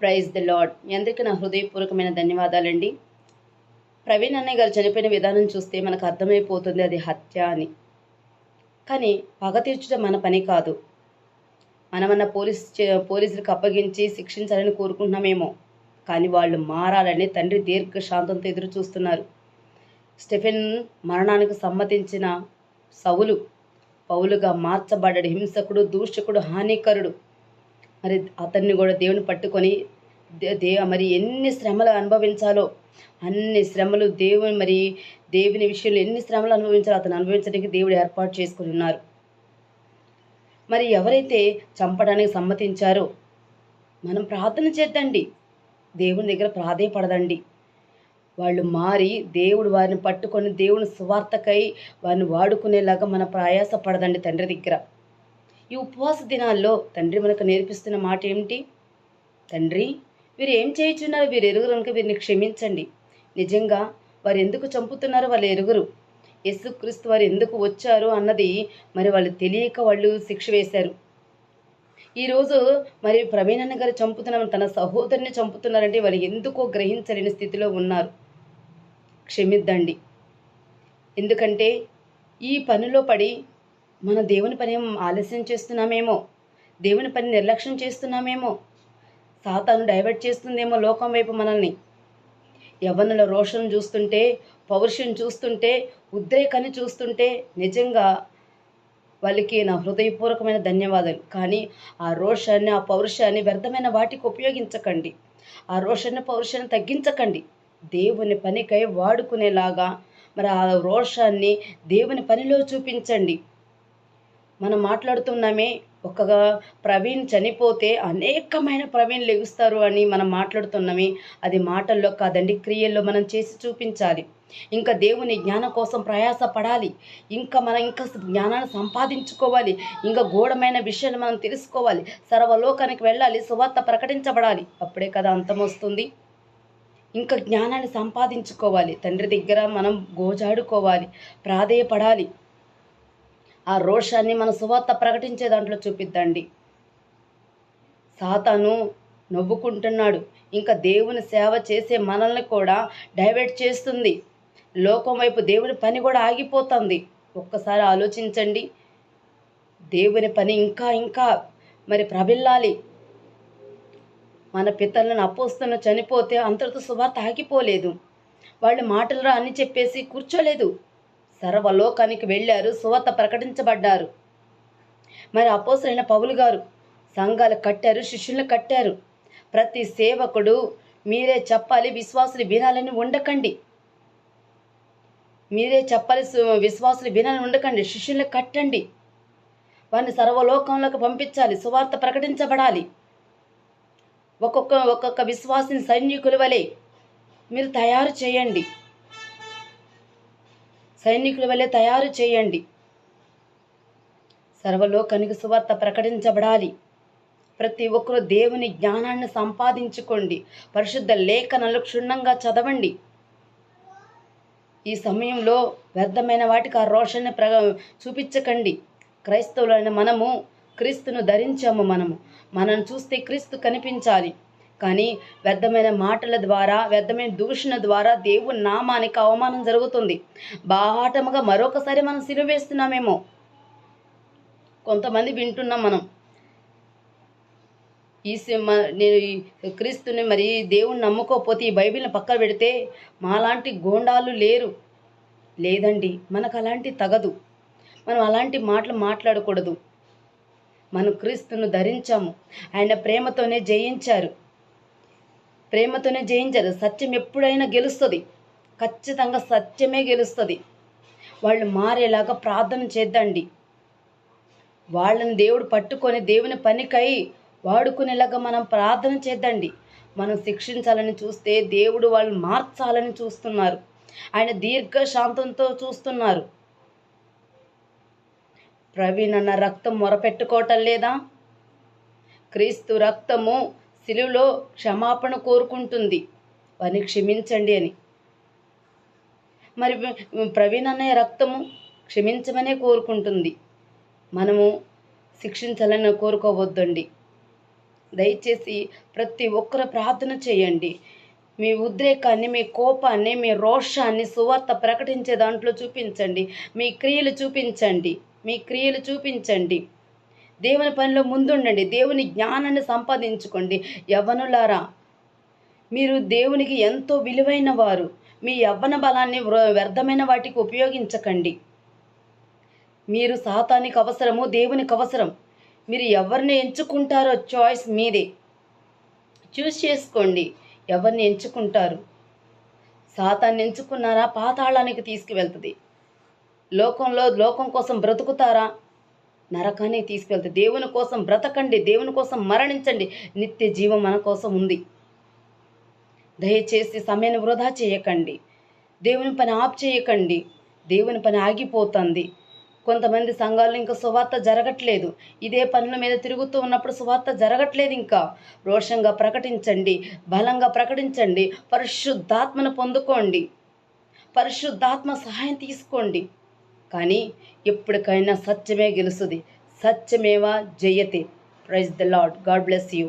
Praise the lord మీ అందరికీ నా హృదయపూర్వకమైన ధన్యవాదాలండి. ప్రవీణ్ అన్నయ్య గారు చనిపోయిన విధానం చూస్తే మనకు అర్థమైపోతుంది అది హత్య అని. కానీ పగ తీర్చడం మన పని కాదు. మనమన్న పోలీస్ చే- పోలీసులకు అప్పగించి శిక్షించాలని కోరుకుంటున్నామేమో. కానీ వాళ్ళు మారాలని తండ్రి దీర్ఘ శాంతంతో ఎదురు చూస్తున్నారు స్టెఫెన్ మరణానికి సమ్మతించిన సవులు పౌలుగా మార్చబడ్డాడు. హింసకుడు దూషకుడు హానికరుడు. మరి అతన్ని కూడా దేవుని పట్టుకొని దే- మరి ఎన్ని శ్రమలు అనుభవించాలో అన్ని శ్రమలు దేవుని మరి దేవుని విషయంలో ఎన్ని శ్రమలు అనుభవించాలో అతను అనుభవించడానికి దేవుడు ఏర్పాటు చేసుకుని ఉన్నారు. మరి ఎవరైతే చంపడానికి సమ్మతించారో మనం ప్రార్థన చేద్దండి. దేవుని దగ్గర ప్రాధేయపడదండి వాళ్ళు మారి దేవుడు వారిని పట్టుకొని దేవుని సువార్తకై వారిని వాడుకునేలాగా మన ప్రయాస పడదండి తండ్రి దగ్గర. ఈ ఉపవాస దినాల్లో తండ్రి మనకు నేర్పిస్తున్న మాట ఏమిటి? తండ్రి వీరు ఏం చేయుచున్నారో? వీరు ఎరుగురు కనుక వీరిని క్షమించండి. నిజంగా వారు ఎందుకు చంపుతున్నారో వాళ్ళు ఎరుగురు. యేసుక్రీస్తు వారు ఎందుకు వచ్చారు అన్నది మరి వాళ్ళు తెలియక వాళ్ళు శిక్ష వేశారు. ఈరోజు మరి ప్రవీణన్న గారు చంపుతున్న తన సహోదరిని చంపుతున్నారంటే వాళ్ళు ఎందుకో గ్రహించలేని స్థితిలో ఉన్నారు. క్షమిద్దండి. ఎందుకంటే ఈ పనిలో పడి మన దేవుని పని ఆలస్యం చేస్తున్నామేమో? దేవుని పని నిర్లక్ష్యం చేస్తున్నామేమో? సాతాను డైవర్ట్ చేస్తుందేమో లోకం వైపు మనల్ని? యవ్వనుల రోషం చూస్తుంటే పౌరుషం చూస్తుంటే ఉద్రేకాన్ని చూస్తుంటే నిజంగా వాళ్ళకి నా హృదయపూర్వకమైన ధన్యవాదాలు. కానీ ఆ రోషాన్ని ఆ పౌరుషాన్ని వ్యర్థమైన వాటికి ఉపయోగించకండి. ఆ రోషాన్ని పౌరుషాన్ని తగ్గించకండి. దేవుని పనికై వాడుకునేలాగా మరి ఆ రోషాన్ని దేవుని పనిలో చూపించండి. మనం మాట్లాడుతున్నామే. ఒక ప్రవీణ్ చనిపోతే అనేకమైన ప్రవీణ్ లెగుస్తారు అని మనం మాట్లాడుతున్నామే. అది మాటల్లో కాదండి క్రియల్లో మనం చేసి చూపించాలి. ఇంకా దేవుని జ్ఞానం కోసం ప్రయాస పడాలి ఇంకా మనం ఇంకా జ్ఞానాన్ని సంపాదించుకోవాలి. ఇంకా గూఢమైన విషయాలు మనం తెలుసుకోవాలి. సర్వలోకానికి వెళ్ళాలి సువార్త ప్రకటించబడాలి. అప్పుడే కదా అంతం వస్తుంది. ఇంకా జ్ఞానాన్ని సంపాదించుకోవాలి. తండ్రి దగ్గర మనం గోజాడుకోవాలి ప్రాధేయపడాలి. ఆ రోషాన్ని మన సువార్త ప్రకటించే దాంట్లో చూపిద్దండి. సాతాను నవ్వుకుంటున్నాడు. ఇంకా దేవుని సేవ చేసే మనల్ని కూడా డైవర్ట్ చేస్తుంది. లోకం వైపు దేవుని పని కూడా ఆగిపోతుంది. ఒక్కసారి ఆలోచించండి. దేవుని పని ఇంకా ఇంకా మరి ప్రబిల్లాలి. మన పితలను అపోస్తున్న చనిపోతే అంతటితో సువార్త ఆగిపోలేదు. వాళ్ళు మాటలు అని చెప్పేసి కూర్చోలేదు. సర్వలోకానికి వెళ్ళారు సువత ప్రకటించబడ్డారు. మరి అపోసరైన పౌలు గారు సంఘాలు కట్టారు శిష్యులను కట్టారు. ప్రతి సేవకుడు మీరే చెప్పాలి విశ్వాసులు వినాలని ఉండకండి. మీరే చెప్పాలి విశ్వాసులు వినాలని ఉండకండి శిష్యులను కట్టండి. వారిని సర్వలోకంలోకి పంపించాలి సువార్త ప్రకటించబడాలి. ఒక్కొక్క ఒక్కొక్క విశ్వాసిని సైనికుల వలె మీరు తయారు చేయండి. సైనికుల వలె తయారు చేయండి. సర్వలోకానికి సువార్త ప్రకటించబడాలి. ప్రతి ఒక్కరు దేవుని జ్ఞానాన్ని సంపాదించుకోండి. పరిశుద్ధ లేఖనలు క్షుణ్ణంగా చదవండి. ఈ సమయంలో వ్యర్థమైన వాటికి ఆ రోషన్ని ప్ర చూపించకండి. క్రైస్తవులైన మనము క్రీస్తును ధరించాము మనము. మనం చూస్తే క్రీస్తు కనిపించాలి. కానీ వ్యర్థమైన మాటల ద్వారా వ్యర్థమైన దూషణ ద్వారా దేవుని నామానికి అవమానం జరుగుతుంది. బాహాటముగా మరొకసారి మనం సిలువ వేస్తున్నామేమో. కొంతమంది వింటున్నాం మనం. ఈ నేను ఈ క్రీస్తుని మరి దేవుని నమ్ముకోకపోతే ఈ బైబిల్ని పక్కన పెడితే మాలాంటి గోండాలు లేరు. లేదండి మనకు అలాంటి తగదు. మనం అలాంటి మాటలు మాట్లాడకూడదు. మనం క్రీస్తును ధరించాము. ఆయన ప్రేమతోనే జయించారు. ప్రేమతోనే జయించరు. సత్యం ఎప్పుడైనా గెలుస్తుంది. ఖచ్చితంగా సత్యమే గెలుస్తుంది. వాళ్ళు మారేలాగా ప్రార్థన చేద్దండి. వాళ్ళని దేవుడు పట్టుకొని దేవుని పనికై వాడుకునేలాగా మనం ప్రార్థన చేద్దండి. మనం శిక్షించాలని చూస్తే దేవుడు వాళ్ళు మార్చాలని చూస్తున్నారు. ఆయన దీర్ఘ శాంతంతో చూస్తున్నారు. ప్రవీణ్ అన్న రక్తం మొరపెట్టుకోవటం లేదా? క్రీస్తు రక్తము శిలువులో క్షమాపణ కోరుకుంటుంది. వారిని క్షమించండి అని. మరి ప్రవీణ్ అనే రక్తము క్షమించమనే కోరుకుంటుంది. మనము శిక్షించాలని కోరుకోవద్దండి. దయచేసి ప్రతి ఒక్కరు ప్రార్థన చేయండి. మీ ఉద్రేకాన్ని మీ కోపాన్ని మీ రోషాన్ని సువార్త ప్రకటించే దాంట్లో చూపించండి. మీ క్రియలు చూపించండి. మీ క్రియలు చూపించండి. దేవుని పనిలో ముందుండండి. దేవుని జ్ఞానాన్ని సంపాదించుకోండి. యవ్వనులారా మీరు దేవునికి ఎంతో విలువైన వారు. మీ యవ్వన బలాన్ని వ్యర్థమైన వాటికి ఉపయోగించకండి. మీరు సాతానికి అవసరము దేవునికి అవసరం. మీరు ఎవరిని ఎంచుకుంటారో చాయిస్ మీదే. చూస్ చేసుకోండి ఎవరిని ఎంచుకుంటారు? సాతాన్ని ఎంచుకున్నారా? పాతాళానికి తీసుకువెళ్తుంది. లోకంలో లోకం కోసం బ్రతుకుతారా? నరకానికి తీసుకెళ్తుంది దేవుని కోసం బ్రతకండి దేవుని కోసం మరణించండి. నిత్య జీవం మన కోసం ఉంది. దయచేసి సమయాన్ని వృధా చేయకండి. దేవుని పని ఆప్ చేయకండి. దేవుని పని ఆగిపోతుంది. కొంతమంది సంఘాలు ఇంకా సువార్త జరగట్లేదు. ఇదే పనుల మీద తిరుగుతూ ఉన్నప్పుడు సువార్త జరగట్లేదు ఇంకా. రోషంగా ప్రకటించండి బలంగా ప్రకటించండి. పరిశుద్ధాత్మను పొందుకోండి. పరిశుద్ధాత్మ సహాయం తీసుకోండి. కానీ ఎప్పటికైనా సత్యమే గెలుస్తుంది. సత్యమేవా? జయతే. Praise the Lord God bless you